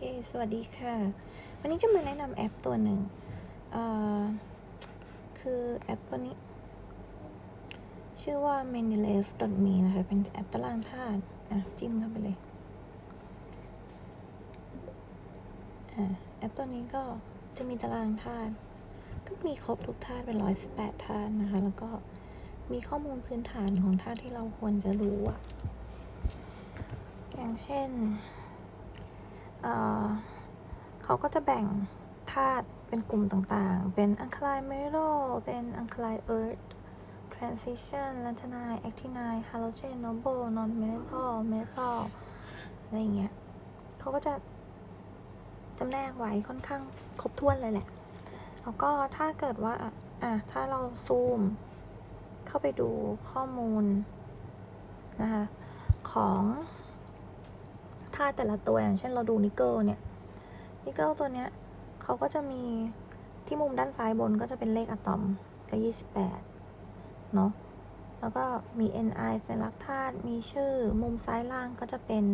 เค สวัสดีค่ะ วันนี้จะมาแนะนำแอปตัวหนึ่งเอ่อคือแอปตัวนี้ ชื่อว่า mendeleev.me นะคะ เป็นแอปตารางธาตุอะ จิ้มเข้าไปเลยอะแอปตัวนี้ก็จะมีตารางธาตุก็มีครบทุกธาตุเป็นร้อยสิบแปดธาตุนะคะ แล้วก็มีข้อมูลพื้นฐานของธาตุที่เราควรจะรู้อะอย่างเช่น เขาก็จะแบ่งธาตุเป็นกลุ่มต่างๆ เป็น alkaline metal เป็น alkaline earth transition lanthanide actinide halogen noble non metal metal อะไรอย่างเงี้ยเขาก็จะจำแนกไว้ค่อนข้างครบถ้วนเลยแหละ แล้วก็ถ้าเกิดว่า อะ ถ้าเราซูม เข้าไปดูข้อมูลนะคะของ ธาตุแต่ละตัวอย่างเช่นเราดูนิกเกิลเนี่ยนิกเกิลตัวเนี้ยเขาก็จะมีที่มุมด้านซ้ายบนก็จะเป็นเลขอะตอมก็ยี่สิบแปดเนาะแล้วก็มี Ni สัญลักษณ์ธาตุมีชื่อมุมซ้ายล่างก็จะเป็น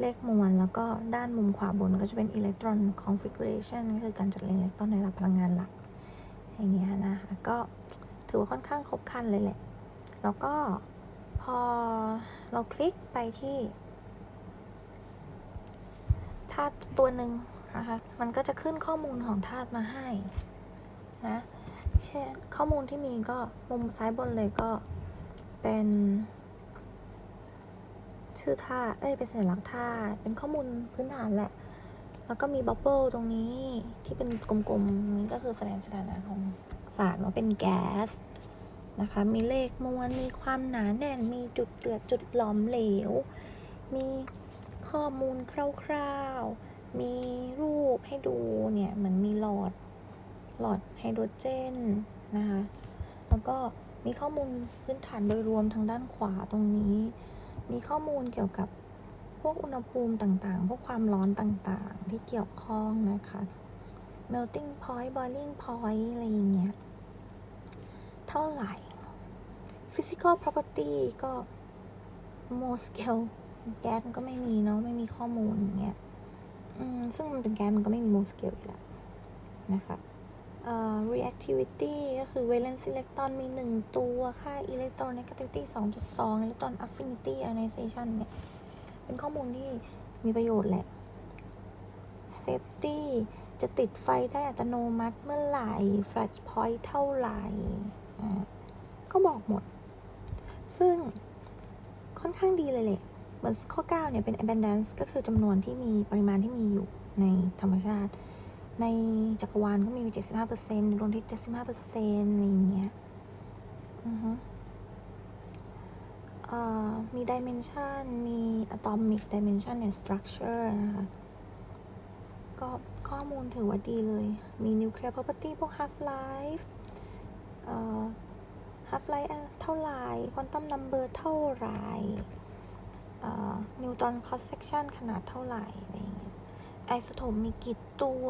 เลขมวลแล้วก็ด้านมุมขวาบนก็จะเป็นอิเล็กตรอน configuration ก็คือการจัดเรียงอิเล็กตรอนในระดับพลังงานหลัก อย่างเงี้ยนะคะก็ถือว่าค่อนข้างครบครันเลยแหละ แล้วก็พอเราคลิกไปที่าตุตัวหนึ่งนะคะ มันก็จะขึ้นข้อมูลของธาตุมาให้นะ เช่นข้อมูลที่มีก็มุมซ้ายบนเลยก็เป็น ชื่อธาตุ เอ้ย เป็นสัญลักษณ์ธาตุ เป็นข้อมูลพื้นฐานแหละ แล้วก็มีบับเบิลตรงนี้ที่เป็นกลมๆ นี้ก็คือแสดงสถานะของสารว่าเป็นแก๊สนะคะ มีเลขมวล มีความหนาแน่น มีจุดเดือดจุดหลอมเหลว มี ข้อมูลคร่าวๆ มีรูปให้ดูเนี่ยเหมือนมีหลอด หลอดไฮโดรเจนนะคะ แล้วก็มีข้อมูลพื้นฐานโดยรวมทางด้านขวาตรงนี้ มีข้อมูลเกี่ยวกับพวกอุณหภูมิต่างๆ พวกความร้อนต่างๆ ที่เกี่ยวข้องนะคะ melting point boiling point อะไรอย่างเงี้ย เท่าไหร่ physical property ก็ mole scale แก๊สมันก็ไม่มีเนาะไม่มีข้อมูลอย่างเงี้ยอืมซึ่งมันเป็นแก๊สมันก็ไม่มี mole scale อีกแล้วนะคะเอ่อ reactivity ก็คือ valence electron มี 1 ตัว ค่า electron negativity 2.2 electron affinity ionization เนี่ย เป็นข้อมูลที่มีประโยชน์แหละ safety จะติดไฟได้อัตโนมัติเมื่อไหร่ flash point เท่าไหร่ ก็บอกหมด ซึ่งค่อนข้างดีเลยแหละ เหมือนข้อ 9 เนี่ยเป็น abundance ก็คือจำนวนที่มีปริมาณที่มีอยู่ในธรรมชาติ ในจักรวาลก็มี75%ในดวงอาทิตย์75%อะไรอย่างเงี้ยอือฮึมี dimension มี atomic dimension and structure นะคะ ก็ข้อมูลถือว่าดีเลย มี nuclear property พวก half life เอ่อ half life เท่าไหร่ quantum number เท่าไหร่ เอ่อ neutron cross section ขนาดเท่าไหร่อะไรอย่างเงี้ยไอโซโทปมีกี่ตัว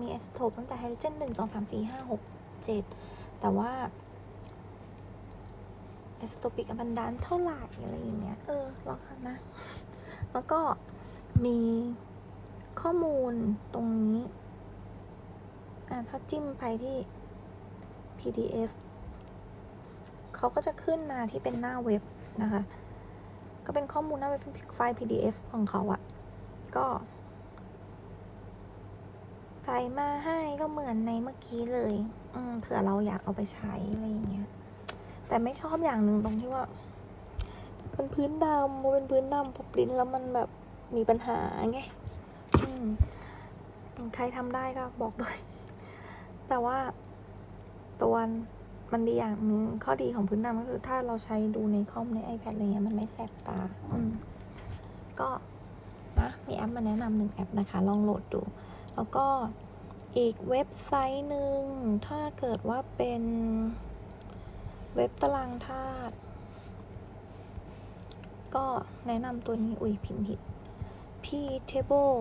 มีไอโซโทปตั้งแต่ไฮโดรเจนหนึ่งสองสามสี่ห้าหกเจ็ดแต่ว่าไอโซโทปิกอบันดานเท่าไหร่อะไรอย่างเงี้ย เออลองนะ แล้วก็มีข้อมูลตรงนี้ อะถ้าจิ้มไปที่ PDF เขาก็จะขึ้นมาที่เป็นหน้าเว็บนะคะ ก็เป็นข้อมูลหน้าเว็บเป็นไฟล์ PDF ของเขาอะก็ใส่มาให้ก็เหมือนในเมื่อกี้เลย อืมเผื่อเราอยากเอาไปใช้อะไรอย่างเงี้ย แต่ไม่ชอบอย่างหนึ่งตรงที่ว่ามันพื้นดำมันเป็นพื้นดำพอปริ้นแล้วมันแบบมีปัญหาไงอืมใครทำได้ก็บอกด้วย แต่ว่าตัว มันดีอย่างหนึงข้อดีของพื้นดำก็คือถ้าเราใช้ดูในคอมใน iPad อะไรเงี้ยมันไม่แสบตา อืม ก็นะมีแอปมาแนะนำหนึ่งแอปนะคะ ลองโหลดดู แล้วก็อีกเว็บไซต์หนึ่งถ้าเกิดว่าเป็นเว็บตารางธาตุก็แนะนำตัวนี้อุ้ยพิมพ์ผิด ptable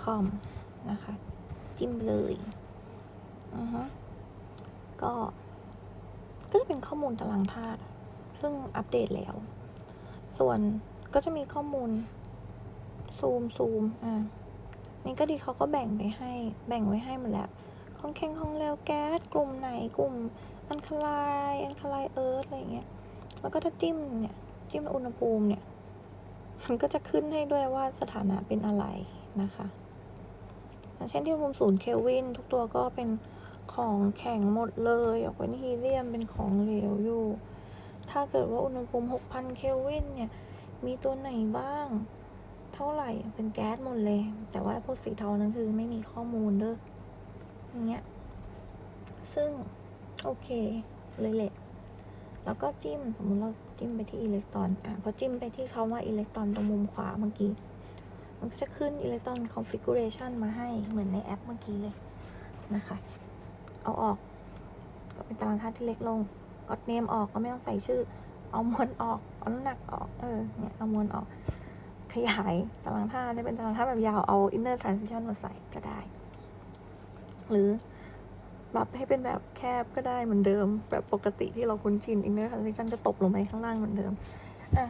com นะคะ จิ้มเลย อือฮะ ก็ ก็จะเป็นข้อมูลตารางธาตุซึ่งอัปเดตแล้ว ส่วนก็จะมีข้อมูลซูมซูมอะนี่ก็ดีเขาก็แบ่งไปให้ แบ่งไว้ให้หมดแล้วของแข็งของแล้วแก๊สกลุ่มไหนกลุ่มอันคลายอันคลายเอิร์ธอะไรอย่างเงี้ย แล้วก็ถ้าจิ้มเนี่ย จิ้มอุณหภูมิเนี่ย มันก็จะขึ้นให้ด้วยว่าสถานะเป็นอะไรนะคะอย่างเช่นที่อุณหภูมิศูนย์เคลวินทุกตัวก็เป็น ของแข็งหมดเลยออกเป็นฮีเลียมเป็นของเหลวอยู่ ถ้าเกิดว่าอุณหภูมิ 6,000 เคลวินเนี่ย มีตัวไหนบ้าง เท่าไหร่เป็นแก๊สหมดเลย แต่ว่าพวกสีเทานั้นคือไม่มีข้อมูลเด้ออย่างเงี้ย ซึ่ง โอเค เลยแหละ แล้วก็จิ้ม สมมุติเราจิ้มไปที่อิเล็กตรอน อะ พอจิ้มไปที่เขาว่าอิเล็กตรอนตรงมุมขวาเมื่อกี้มันก็จะขึ้นอิเล็กตรอนคอนฟิก u r a t i o n มาให้เหมือนในแอปเมื่อกี้เลยนะคะ เอาออก ก็เป็นตารางธาตุที่เล็กลงกดเนมออกก็ไม่ต้องใส่ชื่อ เอามวลออก เอาน้ำหนักออก เออ เนี่ย เอามวลออก ขยายตารางธาตุจะเป็นตารางธาตุแบบยาว เอา inner transition มาใส่ก็ได้ หรือปรับให้เป็นแบบแคบก็ได้เหมือนเดิม แบบปกติที่เราคุ้นชิน inner transition จะตกลงไปข้างล่างเหมือนเดิม อะ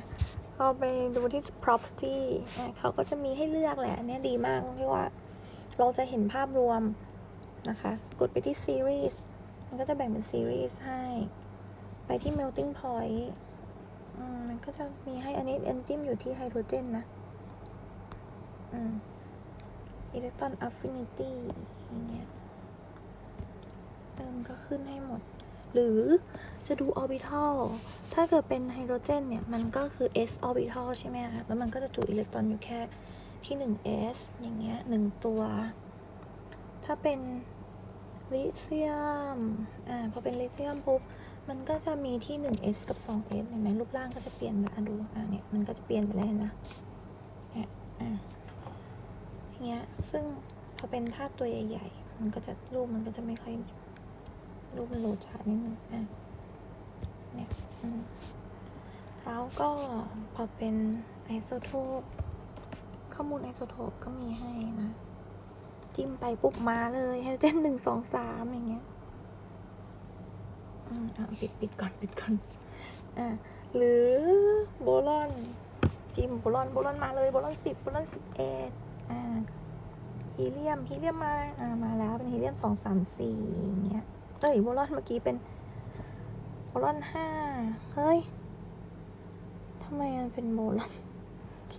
เราไปดูที่ property อะเขาก็จะมีให้เลือกแหละ อันเนี้ยดีมากตรงที่ว่า เราจะเห็นภาพรวม นะคะ กดไปที่ series มันก็จะแบ่งเป็น series ให้ ไปที่ melting point อืมมันก็จะมีให้อันนี้เอนจิมอยู่ที่ไฮโดรเจนนะอืม electron affinity อย่างเงี้ยเติมก็ขึ้นให้หมด หรือจะดู orbital ถ้าเกิดเป็นไฮโดรเจนเนี่ย มันก็คือ s orbital ใช่ไหมคะแล้วมันก็จะจุอิเล็กตรอนอยู่แค่ที่ 1s อย่างเงี้ยหนึ่งตัว ถ้าเป็นลิเธียม อ่า พอเป็นลิเธียมปุ๊บ มันก็จะมีที่ 1s กับ 2s เห็นไหมรูปร่างก็จะเปลี่ยนไปอะดู อ่าเนี่ย มันก็จะเปลี่ยนไปแล้วนไหมเนี่ยอ่าอย่างเงี้ย ซึ่งพอเป็นธาตุตัวใหญ่ๆ มันก็จะรูปมันก็จะไม่ค่อย รูปมันโหลดช้านิดนึง อะเนี่ยอืมแล้วก็พอเป็นไอโซโทป ข้อมูลไอโซโทปก็มีให้นะ จิ้มไปปุ๊บมาเลยไฮโดรเจนหนึ่งสองสามอย่างเงี้ยอืมอะปิดปิดก่อนปิดก่อนอะหรือโบลอน จิ้มโบลอนโบลอนมาเลยโบลอนสิบโบลอนสิบเอ็ดอ่าฮีเลียมฮีเลียมมาอ่ามาแล้วเป็นฮีเลียมสองสามสี่อย่างเงี้ยเอ้ยโบลอนเมื่อกี้เป็นโบลอนห้าเฮ้ยทำไมมันเป็นโบลอนโอเค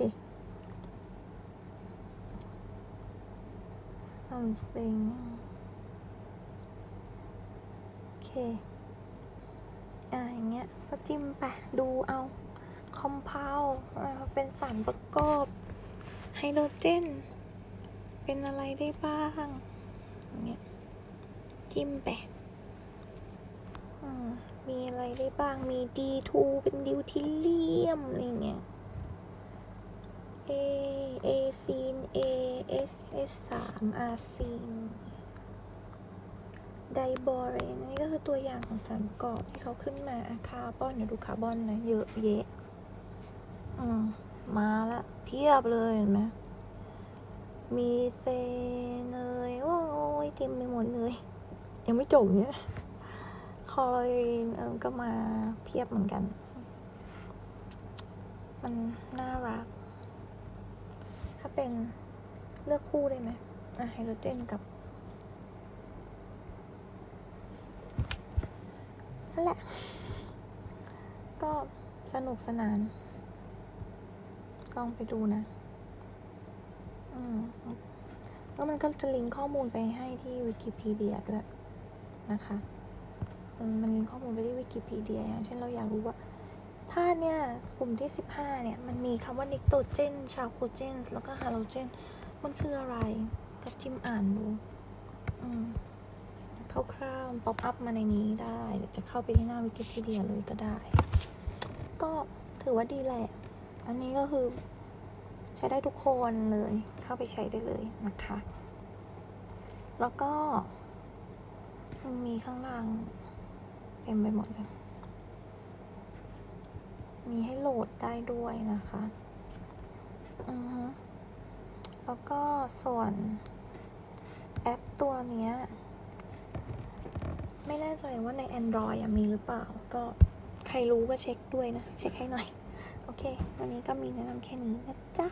something โอเค อ่าอย่างเงี้ยก็จิ้มไปดูเอาคอมเพลอ่าเป็นสารประกอบ ไฮโดรเจน เป็นอะไรได้บ้างอย่างเงี้ยจิ้มไปมีอะไรได้บ้าง มี D2 เป็นดิวทิลเลียมอะไรเงี้ย A A ซีน A S S สาม R ซีนไดบอเรนนี่ก็คือตัวอย่างของสารประกอบที่เขาขึ้นมาคาร์บอนเดี๋ยวดูคาร์บอนนะเยอะเยะอืมมาละเพียบเลยเห็นไหมมีเซนเลยโอ้ยเต็มไปหมดเลย ยังไม่จบเนี่ยคลอรีนเออก็มาเพียบเหมือนกัน มันน่ารัก เป็นเลือกคู่ได้ไหมอะไฮโดรเจนกับนั่นแหละ ก็สนุกสนาน ลองไปดูนะ อืม แล้วมันก็จะลิงก์ข้อมูลไปให้ที่วิกิพีเดียด้วยนะคะมมันลิงก์ข้อมูลไปที่วิกิพีเดียอย่างเช่นเราอยากรู้ว่า ถ้าเนี่ยกลุ่มที่ 15 เนี่ย มันมีคำว่านิโตรเจน ชาโคเจน แล้วก็ฮาโลเจน มันคืออะไรก็จิ้มอ่านดูคร่าวๆป๊อปอัพมาในนี้ได้จะเข้าไปที่หน้าวิกิพีเดียเลยก็ได้ ก็ถือว่าดีแหละ อันนี้ก็คือใช้ได้ทุกคนเลย เข้าไปใช้ได้เลยนะคะ แล้วก็ มันมีข้างล่าง เต็มไปหมดเลย มีให้โหลดได้ด้วยนะคะอือฮึแล้วก็ส่วนแอปตัวเนี้ย ไม่แน่ใจว่าใน Android อะมีหรือเปล่า ก็ใครรู้ก็เช็คด้วยนะ เช็คให้หน่อย โอเค วันนี้ก็มีแนะนำแค่นี้นะจ๊ะ